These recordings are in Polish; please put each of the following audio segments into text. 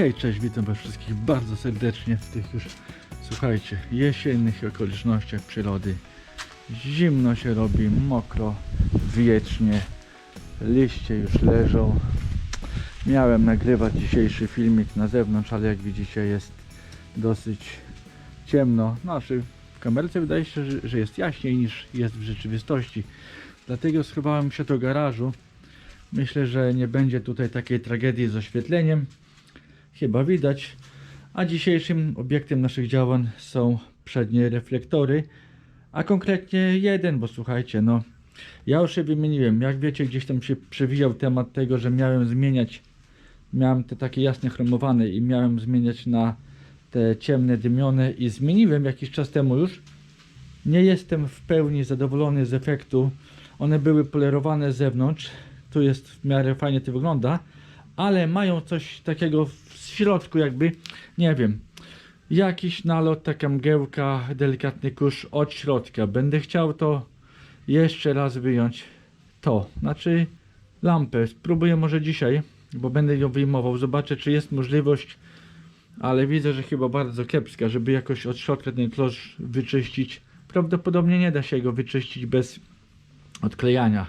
Hej, cześć, witam was wszystkich bardzo serdecznie w tych już, słuchajcie, jesiennych okolicznościach przyrody. Zimno się robi, mokro, wiecznie, liście już leżą. Miałem nagrywać dzisiejszy filmik na zewnątrz, ale jak widzicie jest dosyć ciemno. Znaczy w kamerce wydaje się, że, że jest jaśniej niż jest w rzeczywistości. Dlatego schowałem się do garażu. Myślę, że nie będzie tutaj takiej tragedii z oświetleniem chyba widać. A dzisiejszym obiektem naszych działań są przednie reflektory, a konkretnie jeden, bo słuchajcie, no ja już się wymieniłem. Jak wiecie, gdzieś tam się przewijał temat tego, że miałem zmieniać, miałem te takie jasne chromowane i miałem zmieniać na te ciemne, dymione i zmieniłem jakiś czas temu już. Nie jestem w pełni zadowolony z efektu. One były polerowane z zewnątrz. Tu jest w miarę fajnie to wygląda, ale mają coś takiego w środku jakby, nie wiem, jakiś nalot, taka mgiełka, delikatny kurz od środka. Będę chciał to jeszcze raz wyjąć. To, znaczy lampę. Spróbuję może dzisiaj, bo będę ją wyjmował. Zobaczę, czy jest możliwość, ale widzę, że chyba bardzo kiepska, żeby jakoś od środka ten klosz wyczyścić. Prawdopodobnie nie da się go wyczyścić bez odklejania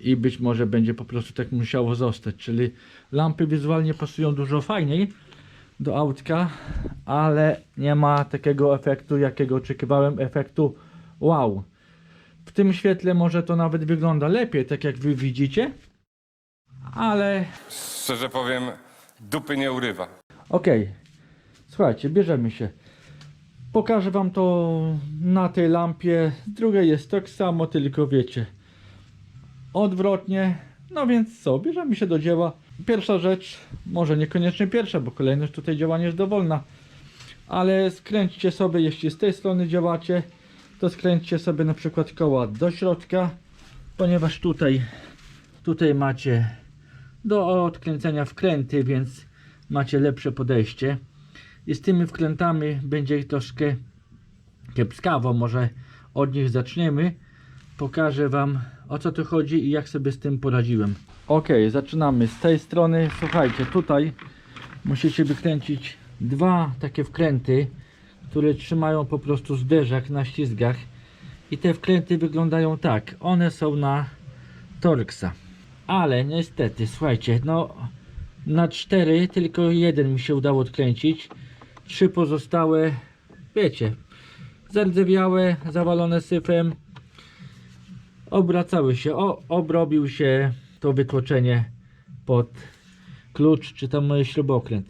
i być może będzie po prostu tak musiało zostać. Czyli lampy wizualnie pasują dużo fajniej do autka, ale nie ma takiego efektu, jakiego oczekiwałem, efektu wow. W tym świetle może to nawet wygląda lepiej, tak jak wy widzicie, ale Szczerze powiem, dupy nie urywa. Okej, słuchajcie, bierzemy się. Pokażę wam to na tej lampie. Druga jest tak samo, tylko wiecie, odwrotnie. No więc co, bierzemy się do dzieła. Pierwsza rzecz, może niekoniecznie pierwsza, bo kolejność tutaj działania jest dowolna, ale skręćcie sobie, jeśli z tej strony działacie, to skręćcie sobie na przykład koła do środka, ponieważ tutaj, tutaj macie do odkręcenia wkręty, więc macie lepsze podejście. I z tymi wkrętami będzie troszkę kiepskawo, może od nich zaczniemy. Pokażę Wam o co tu chodzi i jak sobie z tym poradziłem. Ok, zaczynamy z tej strony. Słuchajcie, tutaj musicie wykręcić dwa takie wkręty, które trzymają po prostu zderzak na ślizgach. I te wkręty wyglądają tak. One są na Torxa. Ale niestety, słuchajcie, no na cztery tylko jeden mi się udało odkręcić. Trzy pozostałe, wiecie, zardzewiałe, zawalone syfem, obracały się, o, obrobił się to wytłoczenie pod klucz czy tam śrubokręt.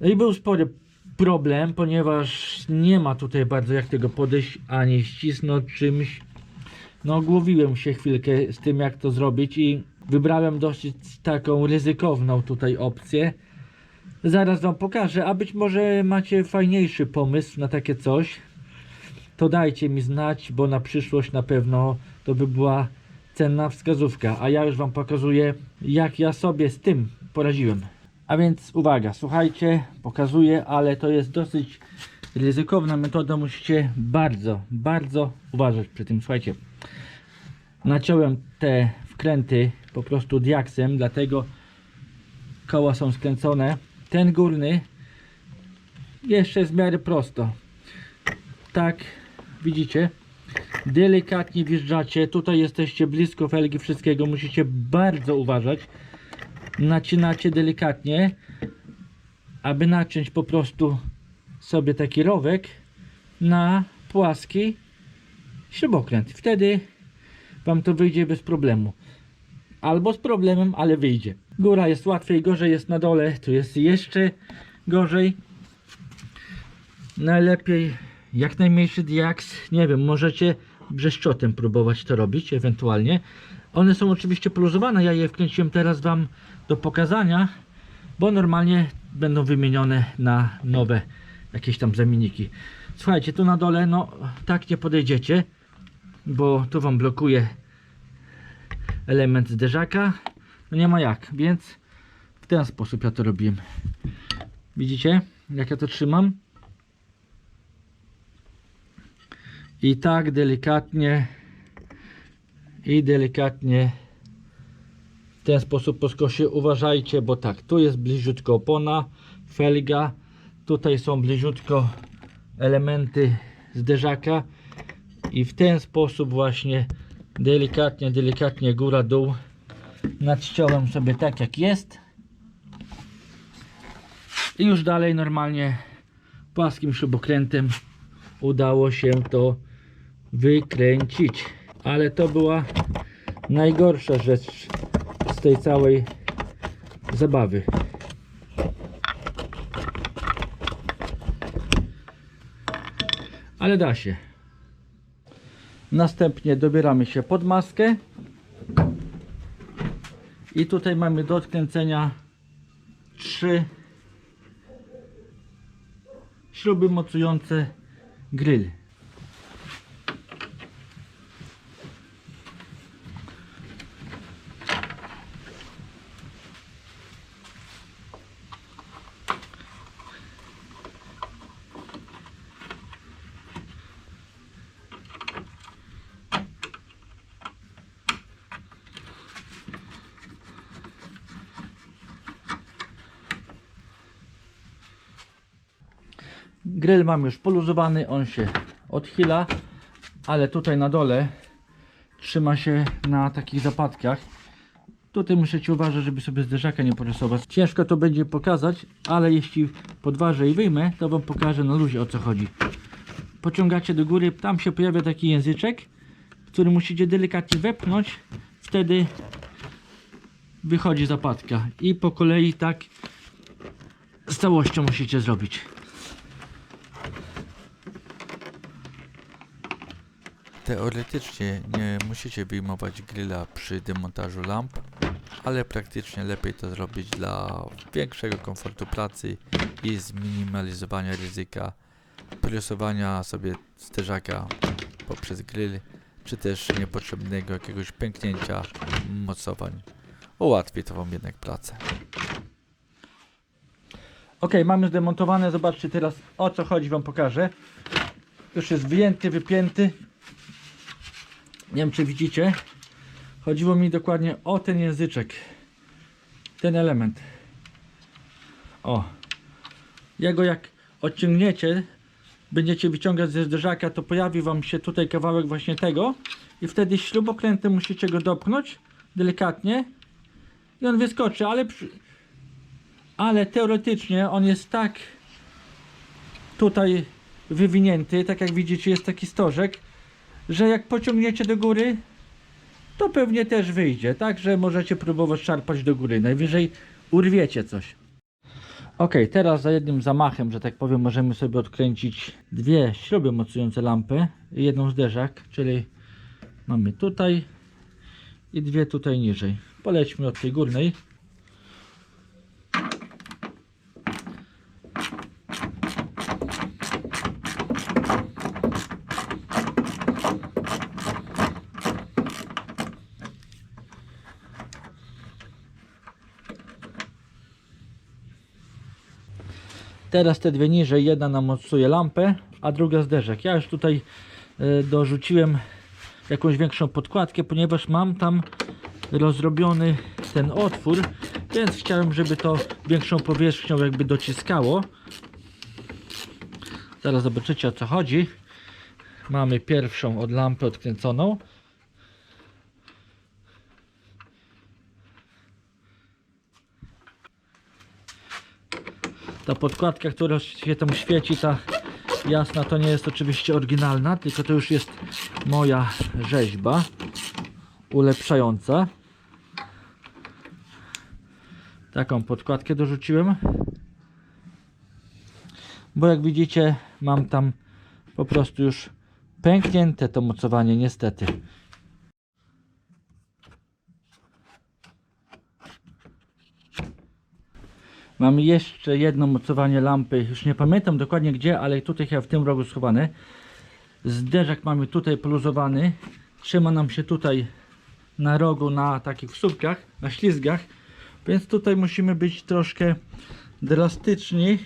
No i był spory problem, ponieważ nie ma tutaj bardzo jak tego podejść ani ścisnąć czymś. No głowiłem się chwilkę z tym jak to zrobić i wybrałem dosyć taką ryzykowną tutaj opcję. Zaraz wam pokażę, a być może macie fajniejszy pomysł na takie coś. To dajcie mi znać, bo na przyszłość na pewno to by była cenna wskazówka. A ja już wam pokazuję, jak ja sobie z tym poradziłem. A więc uwaga, słuchajcie, pokazuję, ale to jest dosyć ryzykowna metoda. Musicie bardzo, bardzo uważać przy tym. Słuchajcie, naciąłem te wkręty po prostu diaksem, dlatego koła są skręcone. Ten górny jeszcze jest w prosto. Tak, widzicie? Delikatnie wjeżdżacie. Tutaj jesteście blisko felgi wszystkiego. Musicie bardzo uważać. Nacinacie delikatnie, aby naciąć po prostu sobie taki rowek na płaski śrubokręt. Wtedy Wam to wyjdzie bez problemu. Albo z problemem, ale wyjdzie. Góra jest łatwiej, gorzej jest na dole. Tu jest jeszcze gorzej. Najlepiej jak najmniejszy diaks. Nie wiem, możecie brzeszczotem próbować to robić, ewentualnie. One są oczywiście poluzowane. Ja je wkręciłem teraz Wam do pokazania, bo normalnie będą wymienione na nowe jakieś tam zamienniki. Słuchajcie, tu na dole, no tak nie podejdziecie, bo tu Wam blokuje element zderzaka. No nie ma jak, więc w ten sposób ja to robiłem. Widzicie, jak ja to trzymam? I tak delikatnie i delikatnie w ten sposób po skosie uważajcie, bo tak, tu jest bliziutko opona, felga, tutaj są bliziutko elementy zderzaka i w ten sposób właśnie delikatnie, delikatnie góra dół. Nadciąłem sobie tak jak jest. I już dalej normalnie płaskim śrubokrętem udało się to wykręcić. Ale to była najgorsza rzecz z tej całej zabawy. Ale da się następnie dobieramy się pod maskę i tutaj mamy do odkręcenia trzy śruby mocujące grill. Grill mam już poluzowany, on się odchyla, ale tutaj na dole trzyma się na takich zapadkach. Tutaj musicie uważać, żeby sobie zderzaka nie porysować. Ciężko to będzie pokazać, ale jeśli podważę i wyjmę, to Wam pokażę na luzie o co chodzi. Pociągacie do góry, tam się pojawia taki języczek, który musicie delikatnie wepchnąć, wtedy wychodzi zapadka. I po kolei tak z całością musicie zrobić. Teoretycznie nie musicie wyjmować grilla przy demontażu lamp, ale praktycznie lepiej to zrobić dla większego komfortu pracy i zminimalizowania ryzyka prysowania sobie sterzaka poprzez grill, czy też niepotrzebnego jakiegoś pęknięcia mocowań. Ułatwi to Wam jednak pracę. Ok, mamy zdemontowane. Zobaczcie teraz o co chodzi, Wam pokażę. Już jest wyjęty, wypięty. Nie wiem, czy widzicie. Chodziło mi dokładnie o ten języczek. Ten element. O. Jego jak odciągniecie, będziecie wyciągać ze zderzaka, to pojawi Wam się tutaj kawałek właśnie tego. I wtedy śrubokrętem musicie go dopchnąć delikatnie. I on wyskoczy, ale przy, ale teoretycznie on jest tak tutaj wywinięty, tak jak widzicie jest taki stożek, że jak pociągniecie do góry, to pewnie też wyjdzie, także możecie próbować szarpać do góry, najwyżej urwiecie coś. Ok, teraz za jednym zamachem, że tak powiem, możemy sobie odkręcić dwie śruby mocujące lampy i jedną zderzak, czyli mamy tutaj i dwie tutaj niżej. Polećmy od tej górnej. Teraz te dwie niżej, jedna nam mocuje lampę, a druga zderzak. Ja już tutaj e, dorzuciłem jakąś większą podkładkę, ponieważ mam tam rozrobiony ten otwór, więc chciałem, żeby to większą powierzchnią jakby dociskało. Zaraz zobaczycie o co chodzi. Mamy pierwszą od lampy odkręconą. Ta podkładka, która się tam świeci, ta jasna, to nie jest oczywiście oryginalna, tylko to już jest moja rzeźba ulepszająca. Taką podkładkę dorzuciłem. Bo jak widzicie, mam tam po prostu już pęknięte to mocowanie, niestety. Mam jeszcze jedno mocowanie lampy, już nie pamiętam dokładnie gdzie, ale tutaj chyba w tym rogu schowane. Zderzak mamy tutaj poluzowany. Trzyma nam się tutaj na rogu, na takich wsówkach, na ślizgach. Więc tutaj musimy być troszkę drastyczni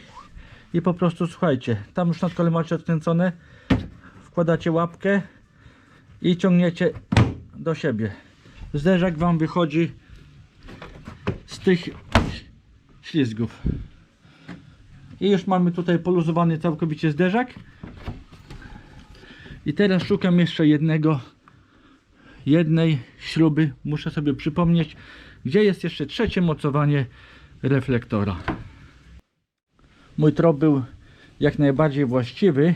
i po prostu słuchajcie, tam już na kole macie odkręcone, wkładacie łapkę i ciągniecie do siebie. Zderzak wam wychodzi z tych ślizgów. I już mamy tutaj poluzowany całkowicie zderzak. I teraz szukam jeszcze jednego, jednej śruby. Muszę sobie przypomnieć, gdzie jest jeszcze trzecie mocowanie reflektora. Mój trop był jak najbardziej właściwy.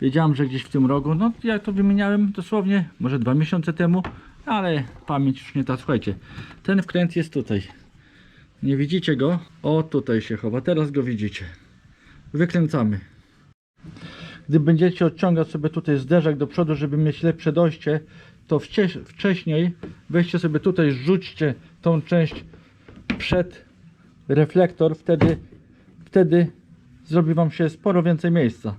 Wiedziałem, że gdzieś w tym rogu, no ja to wymieniałem dosłownie, może dwa miesiące temu, ale pamięć już nie ta. Słuchajcie, ten wkręt jest tutaj. Nie widzicie go? O, tutaj się chowa. Teraz go widzicie. Wykręcamy. Gdy będziecie odciągać sobie tutaj zderzak do przodu, żeby mieć lepsze dojście, to wcześniej weźcie sobie tutaj, rzućcie tą część przed reflektor, wtedy, wtedy zrobi Wam się sporo więcej miejsca.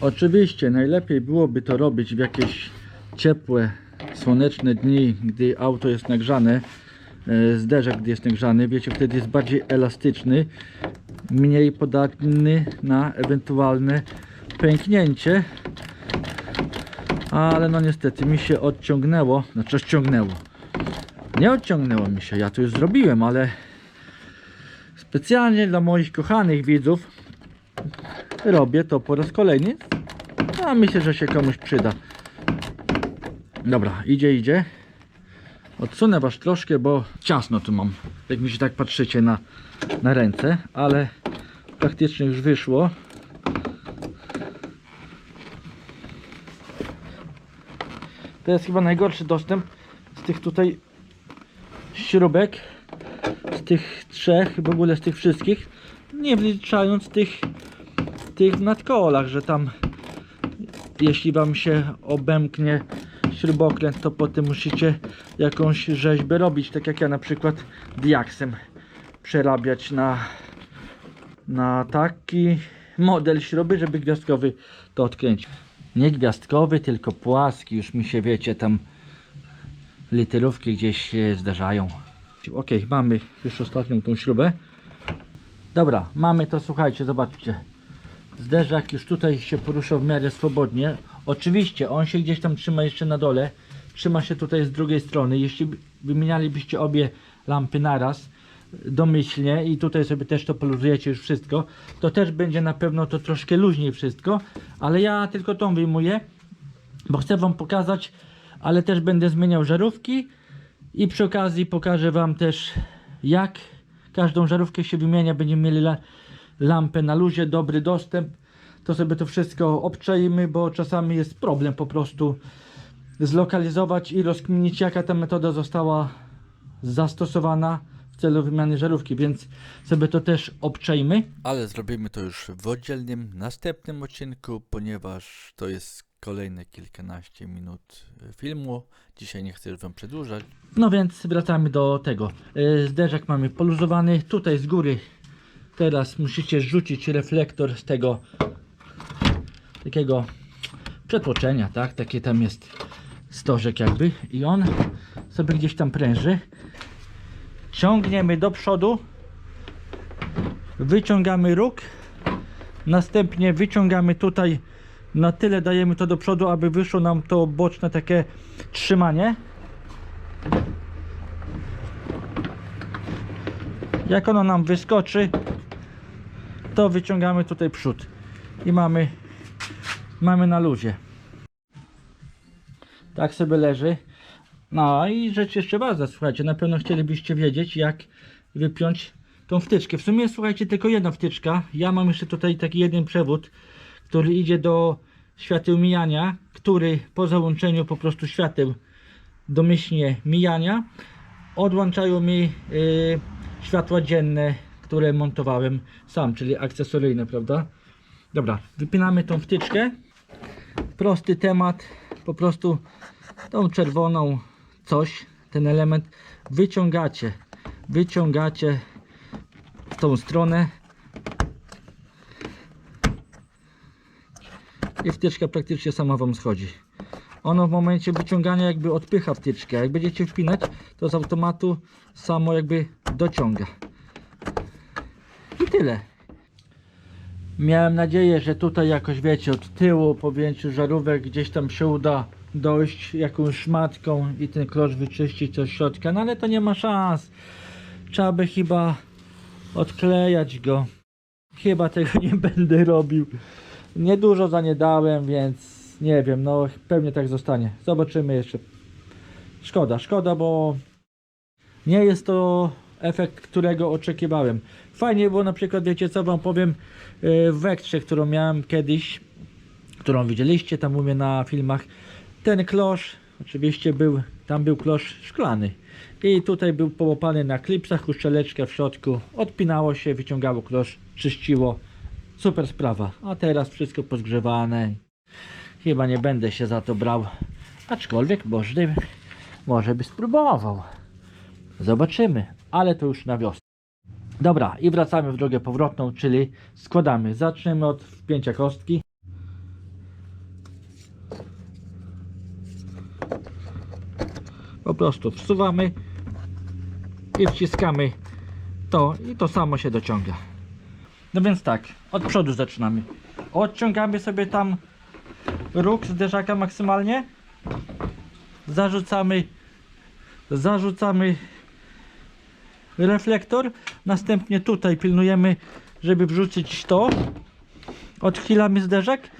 Oczywiście najlepiej byłoby to robić w jakieś ciepłe, słoneczne dni, gdy auto jest nagrzane, zderzak gdy jest nagrzany, wiecie, wtedy jest bardziej elastyczny, mniej podatny na ewentualne pęknięcie. Ale no niestety mi się odciągnęło, znaczy ściągnęło. Nie odciągnęło mi się, ja to już zrobiłem, ale specjalnie dla moich kochanych widzów robię to po raz kolejny. A myślę, że się komuś przyda. Dobra, idzie, idzie. Odsunę was troszkę, bo ciasno tu mam. Jak mi się tak patrzycie na, na ręce, ale praktycznie już wyszło. To jest chyba najgorszy dostęp z tych tutaj śrubek. Z tych trzech, w ogóle z tych wszystkich. Nie wliczając tych, tych na kolach, że tam jeśli wam się obemknie śrubokręt, to potem musicie jakąś rzeźbę robić, tak jak ja na przykład diaksem przerabiać na, na taki model śruby, żeby gwiazdkowy to odkręcić. Nie gwiazdkowy, tylko płaski, już mi się wiecie, tam literówki gdzieś się zdarzają. Ok, mamy już ostatnią tą śrubę. Dobra, mamy to, słuchajcie, zobaczcie. Zderzak już tutaj się porusza w miarę swobodnie. Oczywiście on się gdzieś tam trzyma jeszcze na dole. Trzyma się tutaj z drugiej strony. Jeśli wymienialibyście obie lampy naraz, domyślnie i tutaj sobie też to poluzujecie już wszystko, to też będzie na pewno to troszkę luźniej wszystko, ale ja tylko tą wyjmuję, bo chcę Wam pokazać, ale też będę zmieniał żarówki i przy okazji pokażę Wam też jak każdą żarówkę się wymienia, będziemy mieli la lampę na luzie, dobry dostęp, to sobie to wszystko obczajmy, bo czasami jest problem po prostu zlokalizować i rozkminić jaka ta metoda została zastosowana w celu wymiany żarówki, więc sobie to też obczajmy. Ale zrobimy to już w oddzielnym, następnym odcinku, ponieważ to jest kolejne kilkanaście minut e, filmu. Dzisiaj nie chcę już Wam przedłużać. No więc wracamy do tego. Yy, Zderzak mamy poluzowany. Tutaj z góry teraz musicie rzucić reflektor z tego takiego przetłoczenia, tak? Takie tam jest stożek jakby i on sobie gdzieś tam pręży. Ciągniemy do przodu. Wyciągamy róg. Następnie wyciągamy tutaj na tyle dajemy to do przodu, aby wyszło nam to boczne takie trzymanie. Jak ono nam wyskoczy, to wyciągamy tutaj przód i mamy, mamy na luzie. Tak sobie leży. No i rzecz jeszcze ważna, słuchajcie, na pewno chcielibyście wiedzieć jak wypiąć tą wtyczkę. W sumie słuchajcie, tylko jedna wtyczka. Ja mam jeszcze tutaj taki jeden przewód, który idzie do świateł mijania, który po załączeniu po prostu świateł domyślnie mijania odłączają mi y, światła dzienne, które montowałem sam, czyli akcesoryjne, prawda? Dobra, wypinamy tą wtyczkę. Prosty temat, po prostu tą czerwoną coś, ten element wyciągacie, wyciągacie w tą stronę i wtyczka praktycznie sama Wam schodzi. ono w momencie wyciągania jakby odpycha wtyczkę. Jak będziecie wpinać, to z automatu samo jakby dociąga. I tyle. Miałem nadzieję, że tutaj jakoś wiecie, od tyłu po wzięciu żarówek gdzieś tam się uda dojść jakąś szmatką i ten klosz wyczyścić od środka, no ale to nie ma szans. Trzeba by chyba odklejać go. Chyba tego nie będę robił. Niedużo za nie dałem, więc nie wiem, no pewnie tak zostanie. Zobaczymy jeszcze. Szkoda, szkoda, bo nie jest to efekt, którego oczekiwałem. Fajnie było na przykład, wiecie co wam powiem, yy, w Wektrze, którą miałem kiedyś, którą widzieliście tam u mnie na filmach, ten klosz oczywiście był, tam był klosz szklany. I tutaj był połapany na klipsach, uszczeleczkę w środku, odpinało się, wyciągało klosz, czyściło, super sprawa, a teraz wszystko pozgrzewane, chyba nie będę się za to brał, aczkolwiek może, może by spróbował, zobaczymy, ale to już na wiosnę. Dobra, i wracamy w drogę powrotną, czyli składamy. Zaczniemy od wpięcia kostki. Po prostu wsuwamy i wciskamy to i to samo się dociąga. No więc tak, od przodu zaczynamy. Odciągamy sobie tam róg zderzaka maksymalnie. Zarzucamy zarzucamy reflektor. Następnie tutaj pilnujemy, żeby wrzucić to. Odchylamy zderzak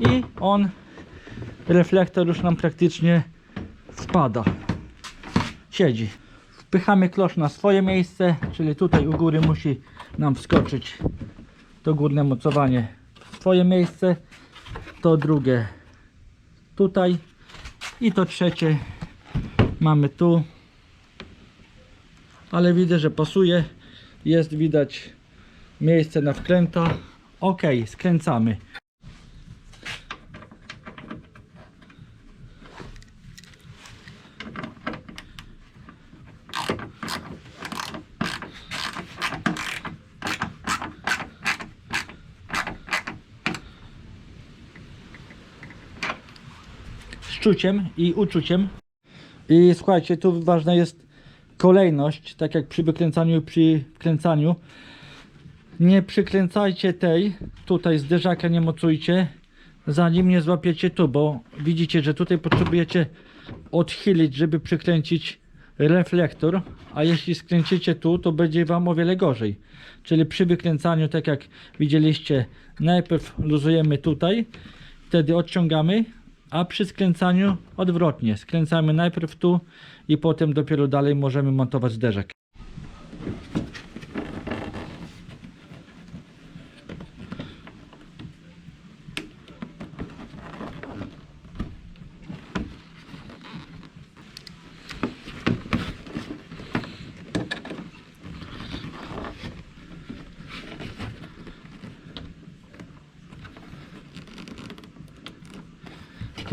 i on, reflektor już nam praktycznie wpada. Siedzi. Wpychamy klosz na swoje miejsce, czyli tutaj u góry musi nam wskoczyć to górne mocowanie w swoje miejsce. To drugie tutaj i to trzecie mamy tu ale widzę, że pasuje. Jest widać miejsce na wkręta. Ok, skręcamy. Czuciem i uczuciem. I słuchajcie, tu ważna jest kolejność, tak jak przy wykręcaniu przy wkręcaniu. Nie przykręcajcie tej, tutaj zderzaka nie mocujcie, zanim nie złapiecie tu, bo widzicie, że tutaj potrzebujecie odchylić, żeby przykręcić reflektor, a jeśli skręcicie tu, to będzie Wam o wiele gorzej. Czyli przy wykręcaniu, tak jak widzieliście, najpierw luzujemy tutaj, wtedy odciągamy, a przy skręcaniu odwrotnie. Skręcamy najpierw tu i potem dopiero dalej możemy montować zderzak.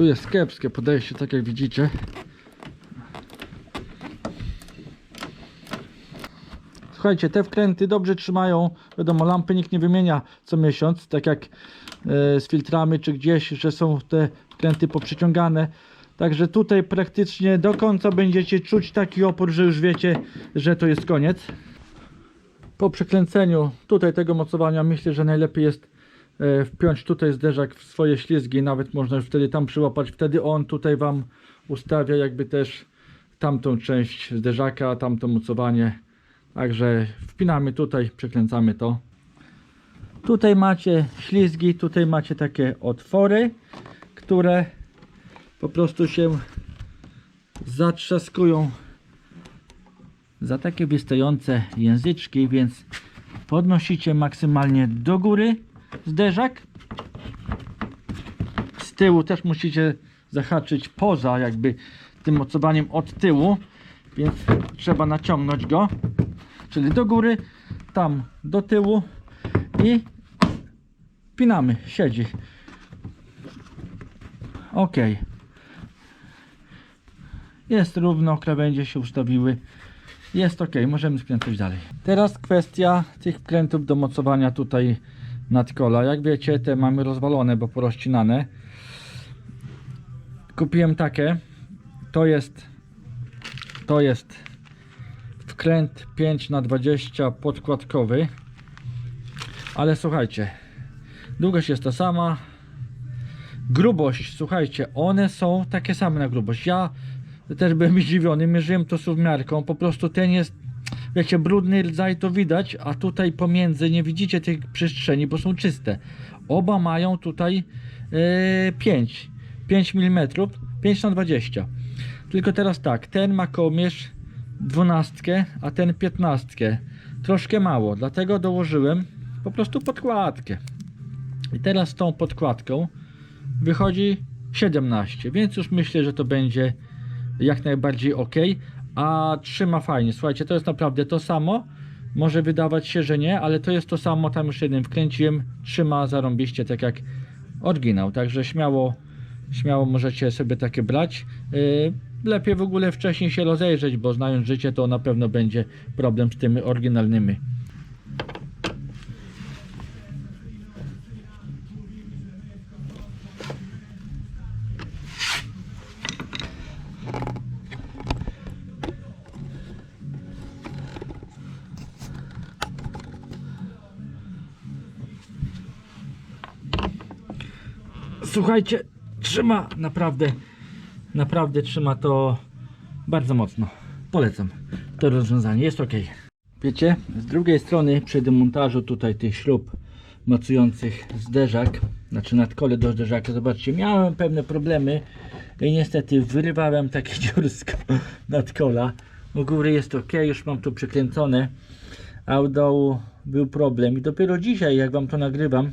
Tu jest kiepskie podejście, tak jak widzicie. Słuchajcie, te wkręty dobrze trzymają. Wiadomo, lampy nikt nie wymienia co miesiąc, tak jak e, z filtrami czy gdzieś, że są te wkręty poprzeciągane. Także tutaj praktycznie do końca będziecie czuć taki opór, że już wiecie, że to jest koniec. Po przekręceniu tutaj tego mocowania myślę, że najlepiej jest wpiąć tutaj zderzak w swoje ślizgi, nawet można wtedy tam przyłapać, wtedy on tutaj Wam ustawia jakby też tamtą część zderzaka, tamto mocowanie. Także wpinamy tutaj, przekręcamy to. Tutaj macie ślizgi, tutaj macie takie otwory, które po prostu się zatrzaskują za takie wystające języczki, więc podnosicie maksymalnie do góry zderzak. Z tyłu też musicie zahaczyć poza jakby tym mocowaniem od tyłu, więc trzeba naciągnąć go, czyli do góry, tam do tyłu i pinamy, siedzi. Ok. Jest równo, krawędzie się ustawiły. Jest ok, możemy skręcać dalej. Teraz kwestia tych wkrętów do mocowania tutaj nadkola. Jak wiecie, te mamy rozwalone, bo porozcinane. kupiłem takie. To jest to jest wkręt 5 na 20 podkładkowy. Ale słuchajcie, długość jest ta sama. Grubość, słuchajcie, one są takie same na grubość. Ja też byłem zdziwiony, mierzyłem to suwmiarką, po prostu ten jest, wiecie, brudny rdzaj to widać, a tutaj pomiędzy nie widzicie tych przestrzeni, bo są czyste. Oba mają tutaj e, 5, 5 mm, 5 na 20. Tylko teraz tak, ten ma kołmierz 12, a ten 15. Troszkę mało, dlatego dołożyłem po prostu podkładkę. I teraz z tą podkładką wychodzi 17, więc już myślę, że to będzie jak najbardziej ok. A trzyma fajnie. Słuchajcie, to jest naprawdę to samo. Może wydawać się, że nie, ale to jest to samo. Tam już jeden wkręciłem. Trzyma zarąbiście, tak jak oryginał. Także śmiało, śmiało możecie sobie takie brać. Yy, lepiej w ogóle wcześniej się rozejrzeć, bo znając życie, to na pewno będzie problem z tymi oryginalnymi. Słuchajcie, trzyma naprawdę, naprawdę trzyma to bardzo mocno. Polecam to rozwiązanie, jest ok. Wiecie, z drugiej strony przy demontażu tutaj tych śrub mocujących zderzak, znaczy nadkole do zderzaka, zobaczcie, miałem pewne problemy i niestety wyrywałem takie dziursko nadkola. U góry jest ok, już mam to przykręcone, a u dołu był problem i dopiero dzisiaj, jak wam to nagrywam,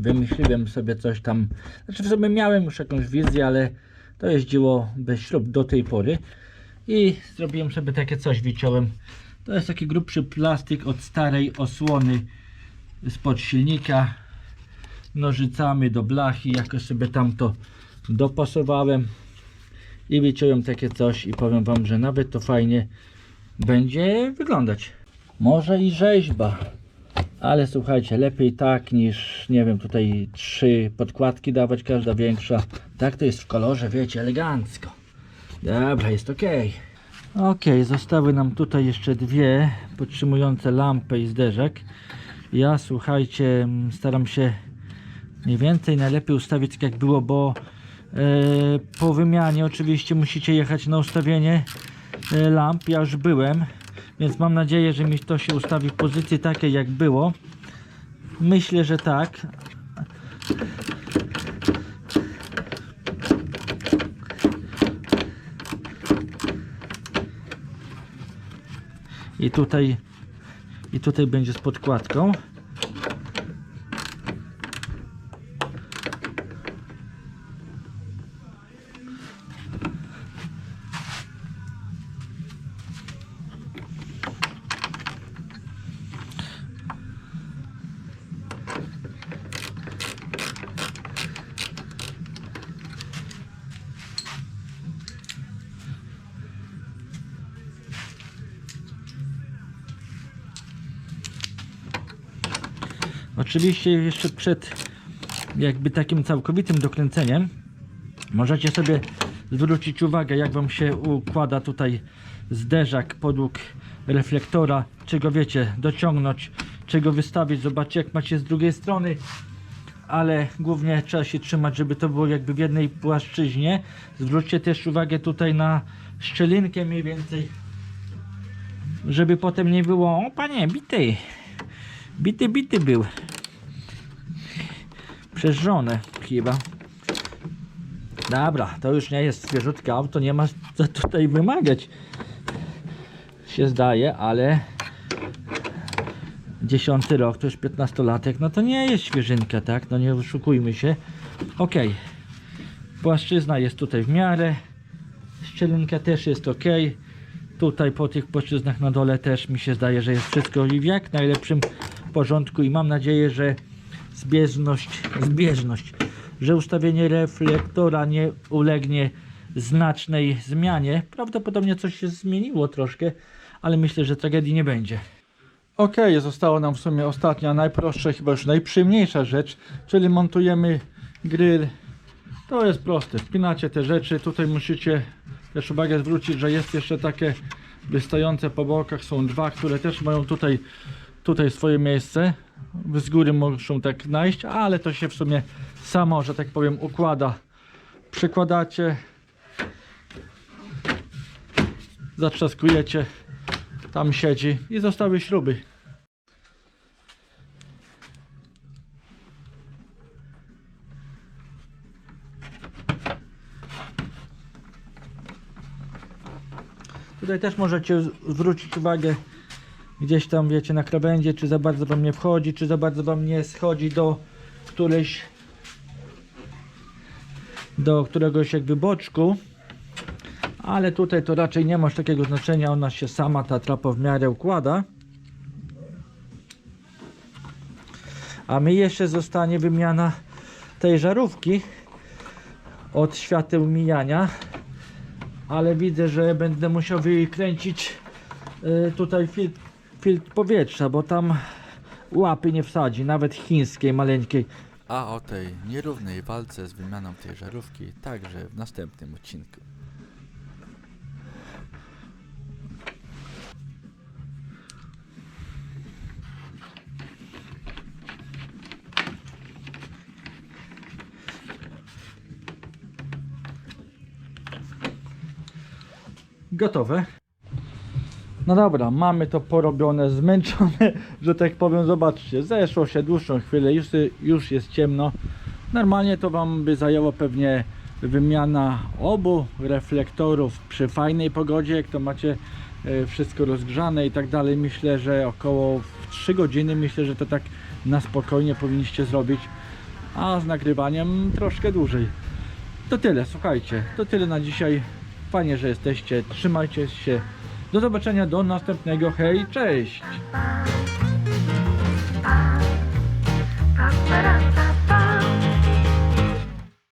wymyśliłem sobie coś tam, znaczy w sumie miałem już jakąś wizję, ale to jeździło bez śrub do tej pory i zrobiłem sobie takie coś, wyciąłem. To jest taki grubszy plastik od starej osłony spod silnika nożycami do blachy, jakoś sobie tam to dopasowałem i wyciąłem takie coś i powiem wam, że nawet to fajnie będzie wyglądać. Może i rzeźba. Ale słuchajcie, lepiej tak niż, nie wiem, tutaj trzy podkładki dawać, każda większa. Tak to jest w kolorze, wiecie, elegancko. Dobra, jest ok. Ok, zostały nam tutaj jeszcze dwie podtrzymujące lampę i zderzek. Ja, słuchajcie, mm, staram się mniej więcej najlepiej ustawić tak jak było, bo e, po wymianie oczywiście musicie jechać na ustawienie e, lamp. Ja już byłem, więc mam nadzieję, że mi to się ustawi w pozycji takiej jak było. Myślę, że tak. I tutaj i tutaj będzie z podkładką. Oczywiście jeszcze przed jakby takim całkowitym dokręceniem możecie sobie zwrócić uwagę jak Wam się układa tutaj zderzak podług reflektora, czego wiecie, dociągnąć, czego wystawić, zobaczcie jak macie z drugiej strony ale głównie trzeba się trzymać, żeby to było jakby w jednej płaszczyźnie. Zwróćcie też uwagę tutaj na szczelinkę mniej więcej, żeby potem nie było, o panie, bity, bity, bity był. Przez żonę chyba. Dobra, to już nie jest świeżutkie auto, nie ma co tutaj wymagać. Się zdaje, ale dziesiąty rok, to już 15-latek, no to nie jest świeżynka, tak? No nie oszukujmy się. Ok. Płaszczyzna jest tutaj w miarę. Szczelinka też jest ok. Tutaj po tych płaszczyznach na dole też mi się zdaje, że jest wszystko w jak najlepszym porządku i mam nadzieję, że zbieżność, zbieżność, że ustawienie reflektora nie ulegnie znacznej zmianie. Prawdopodobnie coś się zmieniło troszkę, ale myślę, że tragedii nie będzie. Ok, została nam w sumie ostatnia, najprostsza, chyba już najprzyjemniejsza rzecz, czyli montujemy grill To jest proste. Wpinacie te rzeczy. Tutaj musicie też uwagę zwrócić, że jest jeszcze takie wystające po bokach. Są dwa, które też mają tutaj, tutaj swoje miejsce. Z góry muszą tak najść, ale to się w sumie samo, że tak powiem, układa. Przykładacie, zatrzaskujecie, tam siedzi i zostały śruby. Tutaj też możecie zwrócić uwagę gdzieś tam wiecie na krawędzie, czy za bardzo wam nie wchodzi, czy za bardzo wam nie schodzi do którejś do któregoś jakby boczku. Ale tutaj to raczej nie ma aż takiego znaczenia, ona się sama ta trapa w miarę układa. A mi jeszcze zostanie wymiana tej żarówki od świateł mijania. Ale widzę, że będę musiał wykręcić y, tutaj filtr, filtr powietrza, bo tam łapy nie wsadzi, nawet chińskiej, maleńkiej. A o tej nierównej walce z wymianą tej żarówki także w następnym odcinku. Gotowe. No dobra, mamy to porobione, zmęczone, że tak powiem, zobaczcie, zeszło się dłuższą chwilę, już, już jest ciemno. Normalnie to Wam by zajęło pewnie wymiana obu reflektorów przy fajnej pogodzie, jak to macie e, wszystko rozgrzane i tak dalej. Myślę, że około w 3 godziny, myślę, że to tak na spokojnie powinniście zrobić, a z nagrywaniem troszkę dłużej. To tyle, słuchajcie, to tyle na dzisiaj. Fajnie, że jesteście, trzymajcie się. Do zobaczenia, do następnego. Hej, cześć!